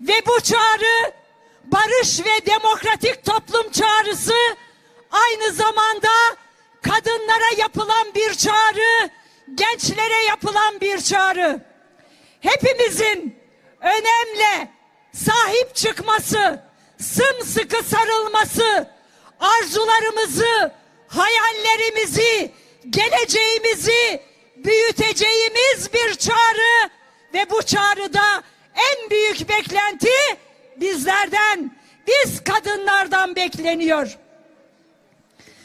Ve bu çağrı barış ve demokratik toplum çağrısı aynı zamanda kadınlara yapılan bir çağrı, gençlere yapılan bir çağrı. Hepimizin önemli sahip çıkması, sımsıkı sarılması, arzularımızı, hayallerimizi, geleceğimizi büyüteceğimiz bir çağrı ve bu çağrıda en büyük beklenti bizlerden, biz kadınlardan bekleniyor.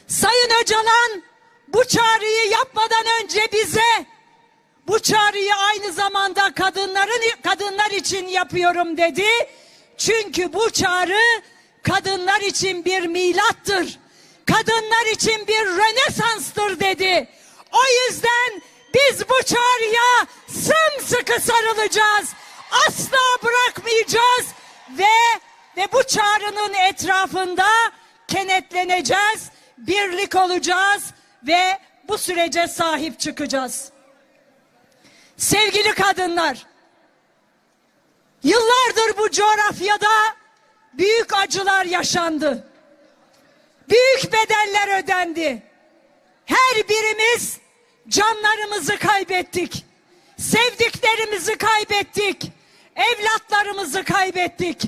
Sayın Öcalan bu çağrıyı yapmadan önce bize bu çağrıyı aynı zamanda kadınların kadınlar için yapıyorum dedi. Çünkü bu çağrı kadınlar için bir milattır. Kadınlar için bir rönesanstır dedi. O yüzden biz bu çağrıya sımsıkı sarılacağız. Asla bırakmayacağız ve ve bu çağrının etrafında kenetleneceğiz, birlik olacağız ve bu sürece sahip çıkacağız. Sevgili kadınlar, yıllardır bu coğrafyada büyük acılar yaşandı. Büyük bedeller ödendi. Her birimiz canlarımızı kaybettik. Sevdiklerimizi kaybettik. Evlatlarımızı kaybettik.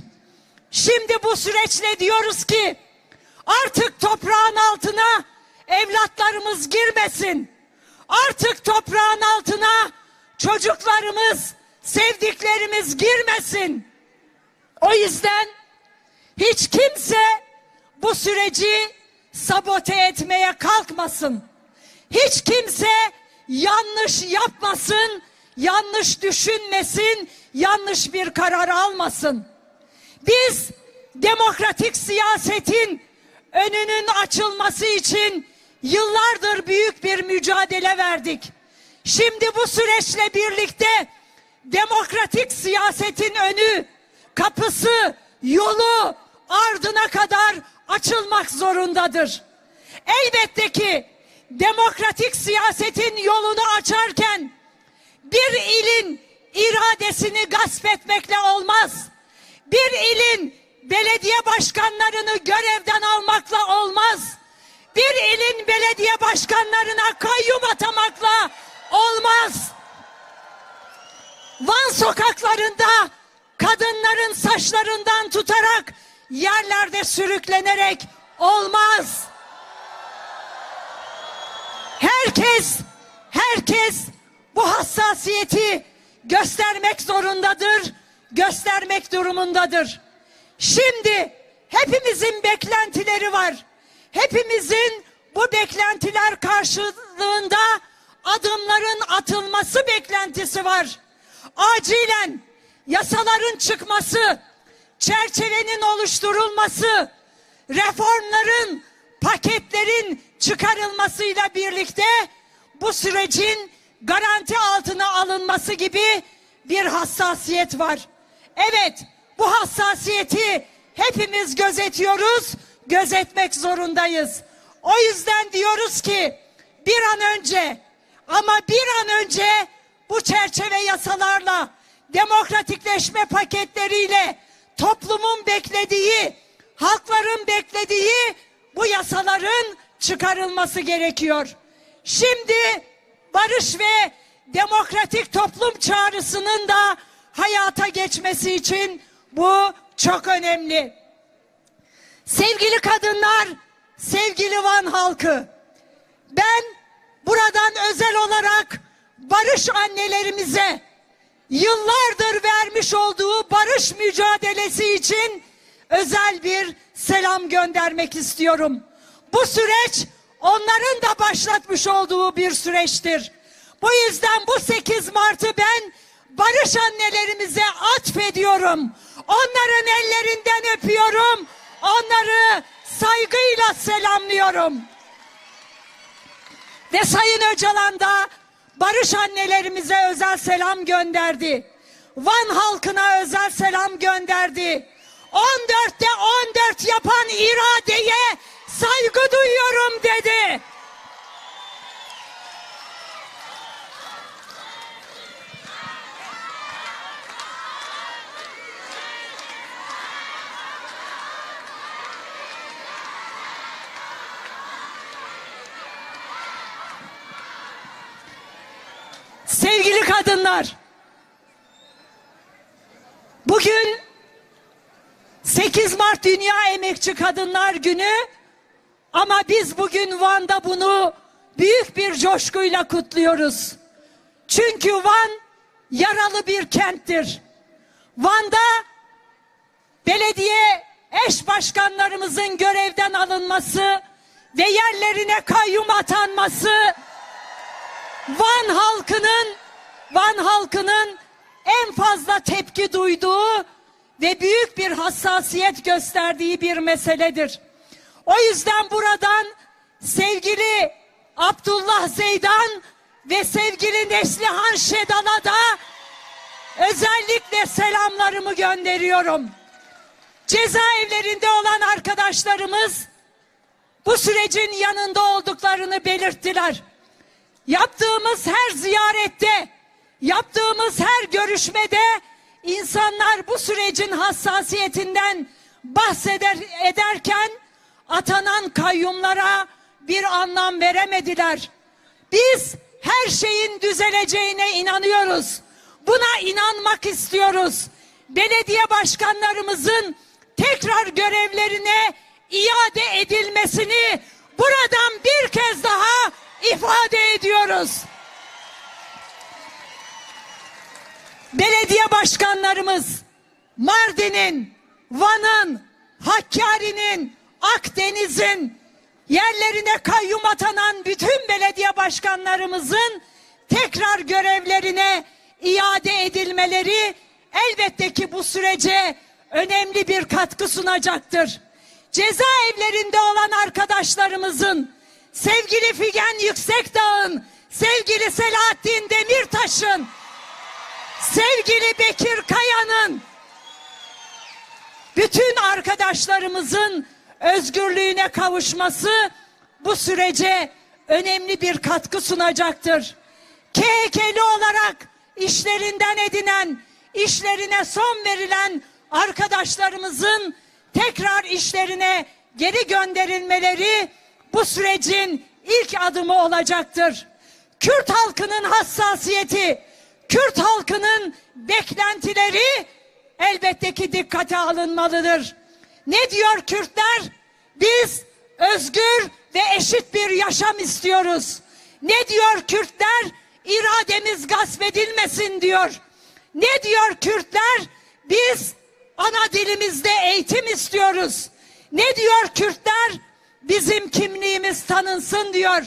Şimdi bu süreçle diyoruz ki artık toprağın altına evlatlarımız girmesin. Artık toprağın altına çocuklarımız, sevdiklerimiz girmesin. O yüzden hiç kimse bu süreci sabote etmeye kalkmasın. Hiç kimse yanlış yapmasın, yanlış düşünmesin, yanlış bir karar almasın. Biz demokratik siyasetin önünün açılması için yıllardır büyük bir mücadele verdik. Şimdi bu süreçle birlikte demokratik siyasetin önü, kapısı, yolu ardına kadar açılmak zorundadır. Elbette ki demokratik siyasetin yolunu açarken bir ilin iradesini gasp etmekle olmaz. Bir ilin belediye başkanlarını görevden almakla olmaz. Bir ilin belediye başkanlarına kayyum atamakla olmaz. Van sokaklarında kadınların saçlarından tutarak yerlerde sürüklenerek olmaz. Herkes, herkes bu hassasiyeti göstermek zorundadır, göstermek durumundadır. Şimdi hepimizin beklentileri var. Hepimizin bu beklentiler karşılığında adımların atılması beklentisi var. Acilen yasaların çıkması, çerçevenin oluşturulması, reformların, paketlerin çıkarılmasıyla birlikte bu sürecin garanti altına alınması gibi bir hassasiyet var. Evet, bu hassasiyeti hepimiz gözetiyoruz, gözetmek zorundayız. O yüzden diyoruz ki bir an önce ama bir an önce bu çerçeve yasalarla demokratikleşme paketleriyle toplumun beklediği, halkların beklediği bu yasaların çıkarılması gerekiyor. Şimdi barış ve demokratik toplum çağrısının da hayata geçmesi için bu çok önemli. Sevgili kadınlar, sevgili Van halkı, ben buradan özel olarak barış annelerimize yıllardır vermiş olduğu barış mücadelesi için özel bir selam göndermek istiyorum. Bu süreç onların da başlatmış olduğu bir süreçtir. Bu yüzden bu 8 Mart'ı ben barış annelerimize atfediyorum. Onların ellerinden öpüyorum. Onları saygıyla selamlıyorum. Ve Sayın Öcalan da barış annelerimize özel selam gönderdi. Van halkına özel selam gönderdi. 14'te 14 saygı duyuyorum dedi. Sevgili kadınlar, bugün 8 Mart Dünya Emekçi Kadınlar Günü ama biz bugün Van'da bunu büyük bir coşkuyla kutluyoruz. Çünkü Van yaralı bir kenttir. Van'da belediye eş başkanlarımızın görevden alınması ve yerlerine kayyum atanması Van halkının Van halkının en fazla tepki duyduğu ve büyük bir hassasiyet gösterdiği bir meseledir. O yüzden buradan sevgili Abdullah Zeydan ve sevgili Neslihan Şedal'a da özellikle selamlarımı gönderiyorum. Cezaevlerinde olan arkadaşlarımız bu sürecin yanında olduklarını belirttiler. Yaptığımız her ziyarette, yaptığımız her görüşmede insanlar bu sürecin hassasiyetinden bahseder ederken atanan kayyumlara bir anlam veremediler. Biz her şeyin düzeleceğine inanıyoruz. Buna inanmak istiyoruz. Belediye başkanlarımızın tekrar görevlerine iade edilmesini buradan bir kez daha ifade ediyoruz. Belediye başkanlarımız Mardin'in, Van'ın, Hakkari'nin, Akdeniz'in yerlerine kayyum atanan bütün belediye başkanlarımızın tekrar görevlerine iade edilmeleri elbette ki bu sürece önemli bir katkı sunacaktır. Cezaevlerinde olan arkadaşlarımızın sevgili Figen Yüksekdağ'ın, sevgili Selahattin Demirtaş'ın, sevgili Bekir Kaya'nın, bütün arkadaşlarımızın özgürlüğüne kavuşması bu sürece önemli bir katkı sunacaktır. KHK'li olarak işlerinden edinen, işlerine son verilen arkadaşlarımızın tekrar işlerine geri gönderilmeleri bu sürecin ilk adımı olacaktır. Kürt halkının hassasiyeti, Kürt halkının beklentileri elbette ki dikkate alınmalıdır. Ne diyor Kürtler? Biz özgür ve eşit bir yaşam istiyoruz. Ne diyor Kürtler? İrademiz gasp edilmesin diyor. Ne diyor Kürtler? Biz ana dilimizde eğitim istiyoruz. Ne diyor Kürtler? Bizim kimliğimiz tanınsın diyor.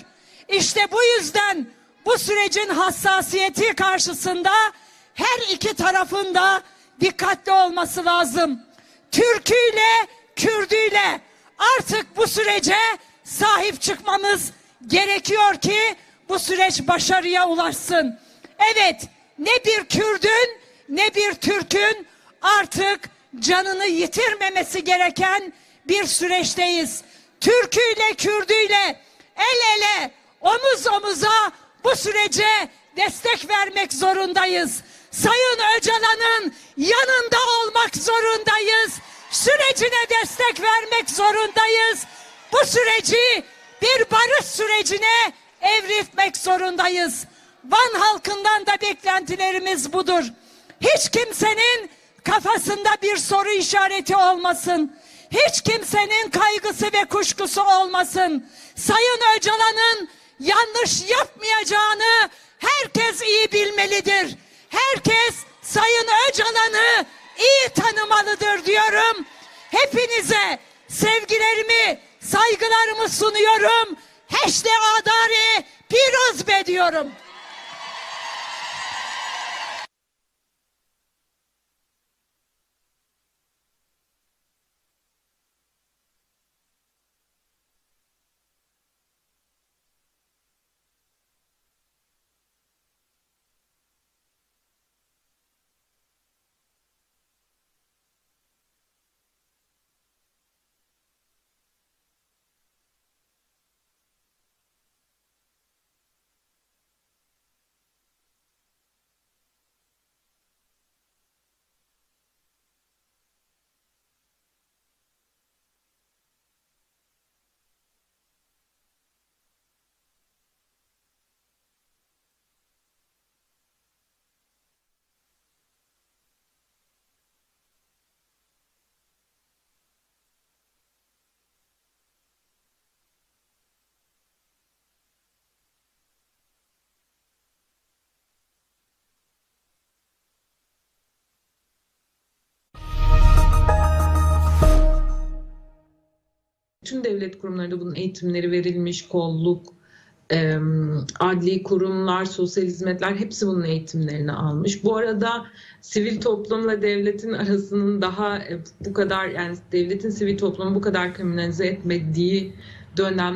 İşte bu yüzden bu sürecin hassasiyeti karşısında her iki tarafın da dikkatli olması lazım. Türküyle, Kürdüyle artık bu sürece sahip çıkmamız gerekiyor ki bu süreç başarıya ulaşsın. Evet, ne bir Kürdün ne bir Türk'ün artık canını yitirmemesi gereken bir süreçteyiz. Türküyle, Kürdüyle el ele, omuz omuza bu sürece destek vermek zorundayız. Sayın Öcalan'ın yanında olmak zorundayız. Sürecine destek vermek zorundayız. Bu süreci bir barış sürecine evrilmek zorundayız. Van halkından da beklentilerimiz budur. Hiç kimsenin kafasında bir soru işareti olmasın. Hiç kimsenin kaygısı ve kuşkusu olmasın. Sayın Öcalan'ın yanlış yapmayacağını bilmelidir. Herkes Sayın Öcalan'ı iyi tanımalıdır diyorum. Hepinize sevgilerimi, saygılarımı sunuyorum. Heşte adare piroz be diyorum. Bütün devlet kurumlarında bunun eğitimleri verilmiş, kolluk, e, adli kurumlar, sosyal hizmetler hepsi bunun eğitimlerini almış. Bu arada sivil toplumla devletin arasının daha e, bu kadar yani devletin sivil toplumu bu kadar kriminalize etmediği dönemler